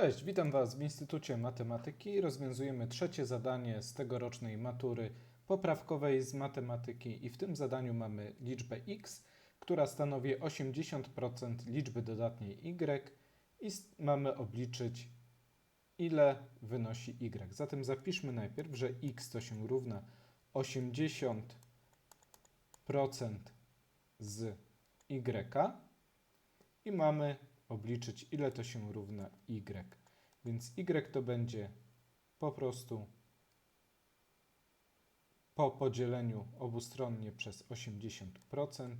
Cześć, witam Was w Instytucie Matematyki. Rozwiązujemy trzecie zadanie z tegorocznej matury poprawkowej z matematyki i w tym zadaniu mamy liczbę x, która stanowi 80% liczby dodatniej y i mamy obliczyć ile wynosi y. Zatem zapiszmy najpierw, że x to się równa 80% z y i mamy obliczyć, ile to się równa y. Więc y to będzie po prostu po podzieleniu obustronnie przez 80%,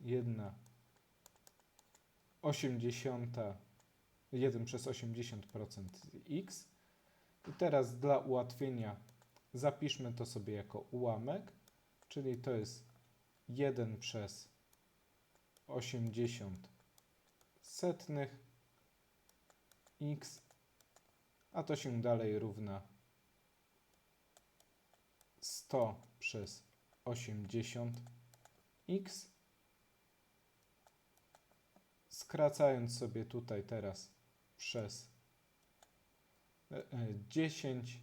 1 80, 1 przez 80% x. I teraz dla ułatwienia zapiszmy to sobie jako ułamek, czyli to jest 1 przez 80 setnych x, a to się dalej równa 100 przez 80 x. Skracając sobie tutaj teraz przez e, e, 10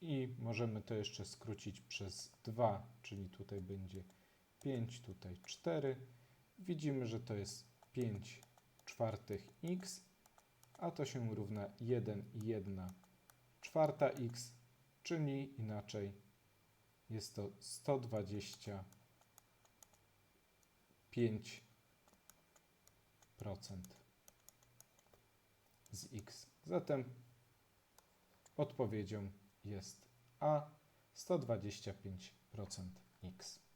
i możemy to jeszcze skrócić przez 2, czyli tutaj będzie 5, tutaj 4. Widzimy, że to jest 5 czwartych x, a to się równa 1 i 1 czwarta x, czyli inaczej jest to 125% z x. Zatem odpowiedzią jest A 125% x.